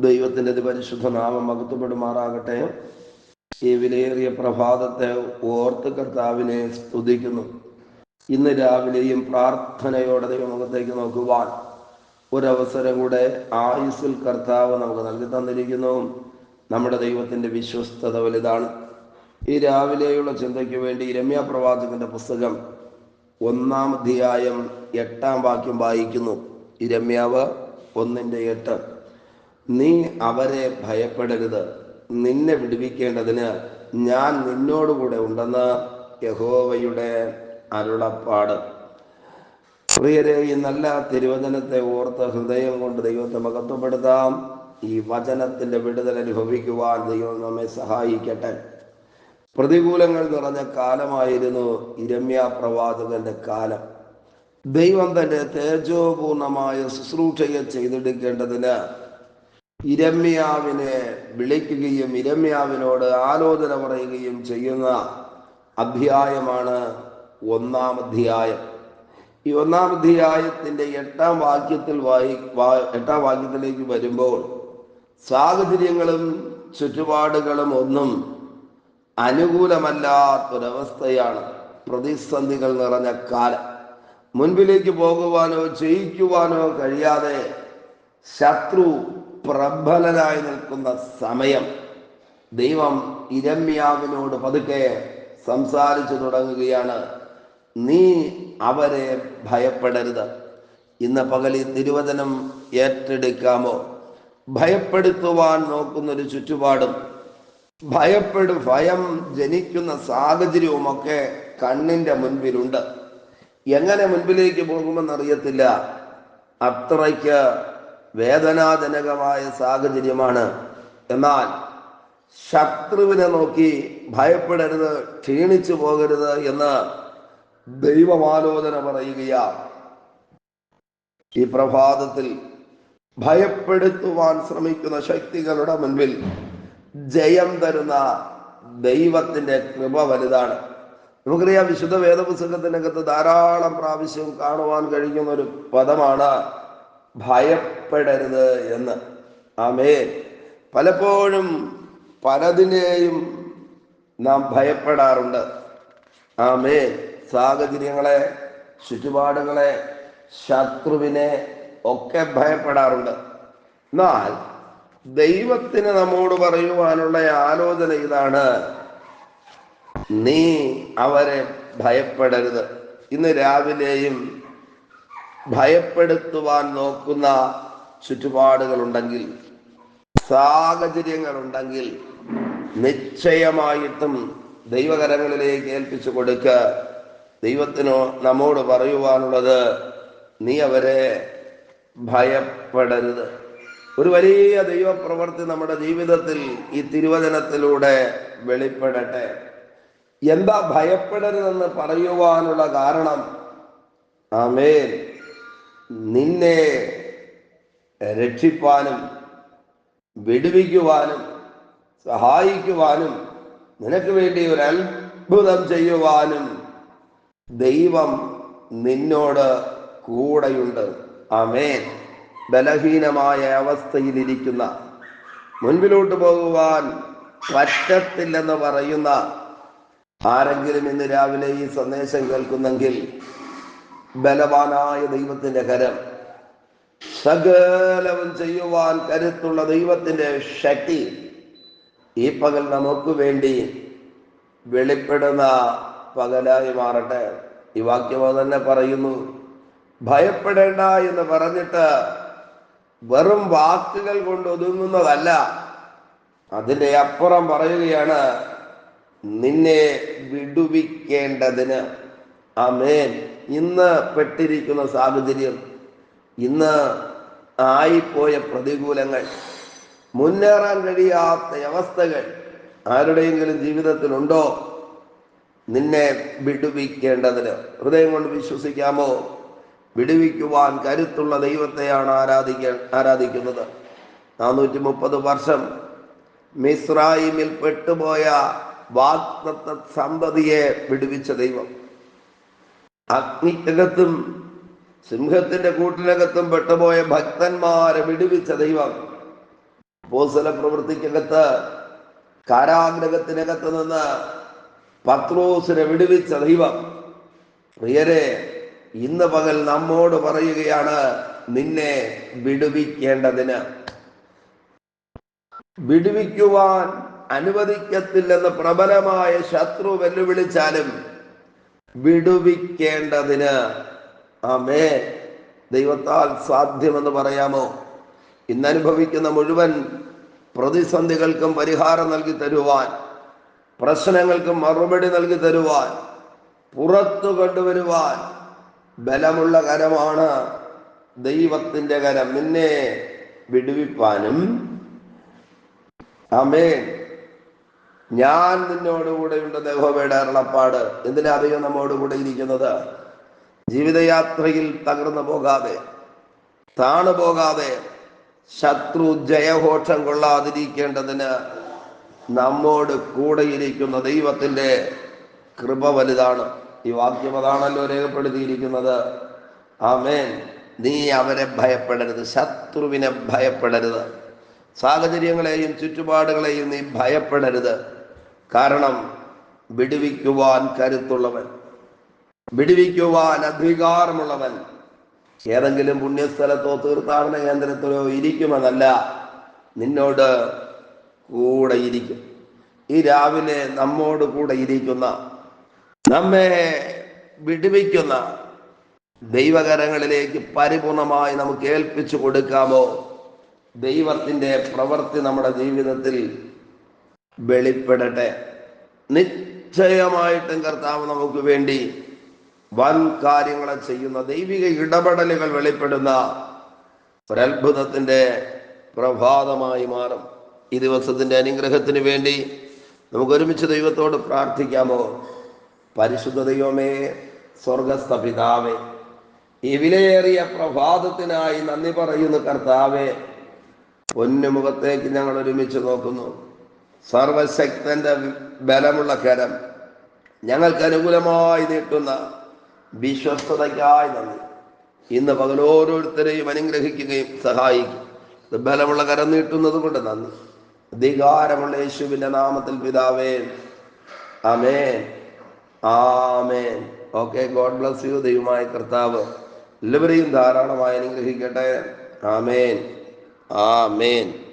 ദൈവത്തിന്റെ പരിശുദ്ധ നാമം മകത്തുപെടുമാറാകട്ടെ ഈ വിലയേറിയ പ്രഭാതത്തെ ഓർത്ത് കർത്താവിനെ സ്തുതിക്കുന്നു. ഇന്ന് രാവിലെയും പ്രാർത്ഥനയോടെ ദൈവമുഖത്തേക്ക് നോക്കുവാൻ ഒരവസരം കൂടെ ആയുസിൽ കർത്താവ് നമുക്ക് നൽകി തന്നിരിക്കുന്നു. നമ്മുടെ ദൈവത്തിന്റെ വിശ്വസ്തത വലുതാണ്. ഈ രാവിലെയുള്ള ചിന്തയ്ക്ക് വേണ്ടി രമ്യ പ്രവാചകന്റെ പുസ്തകം ഒന്നാം അധ്യായം എട്ടാം വാക്യം വായിക്കുന്നു. രമ്യാവ് ഒന്നിന്റെ എട്ട്. നീ അവരെ ഭയപ്പെടരുത്. നിന്നെ വിടുവിക്കേണ്ടതിന് ഞാൻ നിന്നോടുകൂടെ ഉണ്ടെന്ന് യഹോവയുടെ അരുളപ്പാട്. പ്രിയരെ ഈ നല്ല തിരുവചനത്തെ ഓർത്ത് ഹൃദയം കൊണ്ട് ദൈവത്തെ മഹത്വപ്പെടുത്താം. ഈ വചനത്തിന്റെ വിടുതൽ അനുഭവിക്കുവാൻ ദൈവം നമ്മെ സഹായിക്കട്ടെ. പ്രതികൂലങ്ങൾ നിറഞ്ഞ കാലമായിരുന്നു ഇരമ്യ പ്രവാചകന്റെ കാലം. ദൈവം തന്റെ തേജോപൂർണമായ ശുശ്രൂഷയെ ചെയ്തെടുക്കേണ്ടതിന് ഇരമ്യാവിനെ വിളിക്കുകയും ഇരമ്യാവിനോട് ആലോചന പറയുകയും ചെയ്യുന്ന അധ്യായമാണ് ഒന്നാം അധ്യായം ഈ ഒന്നാം അധ്യായത്തിന്റെ എട്ടാം വാക്യത്തിൽ വായി എട്ടാം വാക്യത്തിലേക്ക് വരുമ്പോൾ സാഹചര്യങ്ങളും ചുറ്റുപാടുകളും ഒന്നും അനുകൂലമല്ലാത്തൊരവസ്ഥയാണ് പ്രതിസന്ധികൾ നിറഞ്ഞ കാലം. മുൻപിലേക്ക് പോകുവാനോ ജയിക്കുവാനോ കഴിയാതെ ശത്രു പ്രബലനായി നിൽക്കുന്ന സമയം. ദൈവം ഇരമ്യാവിനോട് പതുക്കെ സംസാരിച്ചു തുടങ്ങുകയാണ്. നീ അവരെ ഭയപ്പെടരുത്. ഇന്ന് പകലി തിരുവചനം ഏറ്റെടുക്കാമോ? ഭയപ്പെടുത്തുവാൻ നോക്കുന്നൊരു ചുറ്റുപാടും ഭയപ്പെടു ഭയം ജനിക്കുന്ന സാഹചര്യവുമൊക്കെ കണ്ണിന്റെ മുൻപിലുണ്ട്. എങ്ങനെ മുൻപിലേക്ക് പോകുമെന്നറിയത്തില്ല. അത്രയ്ക്ക് വേദനാജനകമായ സാഹചര്യമാണ്. എന്നാൽ ശത്രുവിനെ നോക്കി ഭയപ്പെടരുത് ക്ഷീണിച്ചു പോകരുത് എന്ന് ദൈവമാലോചന പറയുകയാ ഈ പ്രഭാതത്തിൽ ഭയപ്പെടുത്തുവാൻ ശ്രമിക്കുന്ന ശക്തികളുടെ മുൻപിൽ ജയം തരുന്ന ദൈവത്തിന്റെ കൃപ വലുതാണ്. നമുക്കറിയാം വിശുദ്ധ വേദപുസ്തകത്തിനകത്ത് ധാരാളം പ്രാവശ്യം കാണുവാൻ കഴിയുന്ന ഒരു പദമാണ് ഭയപ്പെടരുത് എന്ന്. ആമേ പലപ്പോഴും പലതിനെയും നാം ഭയപ്പെടാറുണ്ട്. ആമേ സാഹചര്യങ്ങളെ ചുറ്റുപാടുകളെ ശത്രുവിനെ ഒക്കെ ഭയപ്പെടാറുണ്ട്. എന്നാൽ ദൈവത്തിന് നമ്മോട് പറയുവാനുള്ള ആലോചന ഇതാണ്. നീ അവരെ ഭയപ്പെടരുത്. ഇന്ന് രാവിലെയും ഭയപ്പെടുത്തുവാൻ നോക്കുന്ന ചുറ്റുപാടുകളുണ്ടെങ്കിൽ സാഹചര്യങ്ങളുണ്ടെങ്കിൽ നിശ്ചയമായിട്ടും ദൈവകരങ്ങളിലേക്ക് ഏൽപ്പിച്ചു കൊടുക്ക. ദൈവത്തിനോ നമ്മോട് പറയുവാനുള്ളത് നീ അവരെ ഭയപ്പെടരുത്. ഒരു വലിയ ദൈവപ്രവൃത്തി നമ്മുടെ ജീവിതത്തിൽ ഈ തിരുവചനത്തിലൂടെ വെളിപ്പെടട്ടെ. എന്താ ഭയപ്പെടരുതെന്ന് പറയുവാനുള്ള കാരണം? ആമേൻ. നിന്നെ രക്ഷിപ്പാനും വിടുവിക്കുവാനും സഹായിക്കുവാനും നിനക്ക് വേണ്ടി ഒരു അത്ഭുതം ചെയ്യുവാനും ദൈവം നിന്നോട് കൂടെയുണ്ട്. അമേൻ ബലഹീനമായ അവസ്ഥയിലിരിക്കുന്ന മുൻപിലോട്ട് പോകുവാൻ പറ്റത്തില്ലെന്ന് പറയുന്ന ആരെങ്കിലും ഇന്ന് രാവിലെ ഈ സന്ദേശം കേൾക്കുന്നെങ്കിൽ ബലവാനായ ദൈവത്തിന്റെ കരം. സകലവും ചെയ്യുവാൻ കരുത്തുള്ള ദൈവത്തിന്റെ ശക്തി ഈ പകൽ നമുക്ക് വേണ്ടി വെളിപ്പെടുന്ന പകലായി മാറട്ടെ. ഈ വാക്യം തന്നെ പറയുന്നു. ഭയപ്പെടേണ്ട എന്ന് പറഞ്ഞിട്ട് വെറും വാക്കുകൾ കൊണ്ട് ഒതുങ്ങുന്നതല്ല. അതിന്റെ അപ്പുറം പറയുകയാണ് നിന്നെ വിടുവിക്കേണ്ടതിന്. ആമേൻ. ഇന്ന് പെട്ടിരിക്കുന്ന സാഹചര്യം ഇന്ന് ആയിപ്പോയ പ്രതികൂലങ്ങൾ മുന്നേറാൻ കഴിയാത്ത അവസ്ഥകൾ ആരുടെയെങ്കിലും ജീവിതത്തിലുണ്ടോ? നിന്നെ വിടുവിക്കേണ്ടതിന് ഹൃദയം കൊണ്ട് വിശ്വസിക്കാമോ? വിടുവിക്കുവാൻ കരുത്തുള്ള ദൈവത്തെയാണ് ആരാധിക്ക ആരാധിക്കുന്നത്. നാനൂറ്റി മുപ്പത് വർഷം മിസ്രായിമിൽ പെട്ടുപോയ വാക്തത്വ സന്തതിയെ വിടുവിച്ച ദൈവം. അഗ്നിക്കകത്തും സിംഹത്തിന്റെ കൂട്ടിനകത്തും പെട്ടുപോയ ഭക്തന്മാരെ വിടുവിച്ച ദൈവം. പോസല പ്രവൃത്തിക്കകത്ത് കാരാഗ്രഹത്തിനകത്ത് നിന്ന് പത്രോസിനെ വിടുവിച്ച ദൈവം. പ്രിയരെ ഇന്ന് പകൽ നമ്മോട് പറയുകയാണ് നിന്നെ വിടുവിക്കേണ്ടതിന്. വിടുവിക്കുവാൻ അനുവദിക്കത്തില്ലെന്ന് പ്രബലമായ ശത്രു വെല്ലുവിളിച്ചാലും വിടുവിക്കേണ്ടതിന് ആമേ ദൈവത്താൽ സാധ്യമെന്ന് പറയാമോ? ഇന്ന് അനുഭവിക്കുന്ന മുഴുവൻ പ്രതിസന്ധികൾക്കും പരിഹാരം നൽകി തരുവാൻ പ്രശ്നങ്ങൾക്ക് മറുപടി നൽകി തരുവാൻ പുറത്തു കൊണ്ടുവരുവാൻ ബലമുള്ള കരമാണ് ദൈവത്തിന്റെ കരം. നിന്നെ വിടുവിപ്പാനും. ആമേൻ. ഞാൻ നിന്നോടുകൂടെയുള്ള ദേഹോമയുടെ അരുളപ്പാട്. എന്തിനാ നമ്മോട് കൂടെ ഇരിക്കുന്നത്? ജീവിതയാത്രയിൽ തകർന്നു പോകാതെ താണു പോകാതെ ശത്രു ജയഘോഷം കൊള്ളാതിരിക്കേണ്ടതിന് നമ്മോട് കൂടെ ഇരിക്കുന്ന ദൈവത്തിന്റെ കൃപ വലുതാണ്. ഈ വാക്യം അതാണല്ലോ രേഖപ്പെടുത്തിയിരിക്കുന്നത്. ആമേൻ. നീ അവരെ ഭയപ്പെടരുത് ശത്രുവിനെ ഭയപ്പെടരുത്. സാഹചര്യങ്ങളെയും ചുറ്റുപാടുകളെയും നീ ഭയപ്പെടരുത്. കാരണം വിടുവിക്കുവാൻ കരുത്തുള്ളവൻ വിടുവിക്കുവാൻ അധികാരമുള്ളവൻ ഏതെങ്കിലും പുണ്യസ്ഥലത്തോ തീർത്ഥാടന കേന്ദ്രത്തിലോ ഇരിക്കുമെന്നല്ല നിന്നോട് കൂടെ ഇരിക്കും. ഈ രാവിലെ നമ്മോട് കൂടെ ഇരിക്കുന്ന നമ്മെ വിടുവിക്കുന്ന ദൈവകരങ്ങളിലേക്ക് പരിപൂർണമായി നമുക്ക് ഏൽപ്പിച്ചു കൊടുക്കാമോ? ദൈവത്തിന്റെ പ്രവൃത്തി നമ്മുടെ ജീവിതത്തിൽ വെളിപ്പെടട്ടെ. നിശ്ചയമായിട്ടും കർത്താവ് നമുക്ക് വേണ്ടി വൻ കാര്യങ്ങളെ ചെയ്യുന്ന ദൈവിക ഇടപെടലുകൾ വെളിപ്പെടുന്ന ഒരത്ഭുതത്തിന്റെ പ്രഭാതമായി മാറും. ഈ ദിവസത്തിന്റെ അനുഗ്രഹത്തിന് വേണ്ടി നമുക്ക് ഒരുമിച്ച് ദൈവത്തോട് പ്രാർത്ഥിക്കാമോ? പരിശുദ്ധ ദൈവമേ സ്വർഗസ്ഥ പിതാവേ ഈ വിലയേറിയ പ്രഭാതത്തിനായി നന്ദി പറയുന്നു കർത്താവേ. പൊന്നുമുഖത്തേക്ക് ഞങ്ങൾ ഒരുമിച്ച് നോക്കുന്നു. സർവശക്തന്റെ ബലമുള്ള കരം ഞങ്ങൾക്ക് അനുകൂലമായി നീട്ടുന്ന വിശ്വസ്തതയ്ക്കായി നന്ദി. ഇന്ന് പകൽ ഓരോരുത്തരെയും അനുഗ്രഹിക്കുകയും സഹായിക്കും. ബലമുള്ള കരം നീട്ടുന്നത് കൊണ്ട് നന്ദി. അധികാരമുള്ള യേശുവിന്റെ നാമത്തിൽ പിതാവേ. അമേൻ ആമേൻ. Okay God bless you. ദൈവമായ കർത്താവ് എല്ലാവരെയും ധാരാളമായി അനുഗ്രഹിക്കട്ടെ. ആമേൻ. ആമേൻ.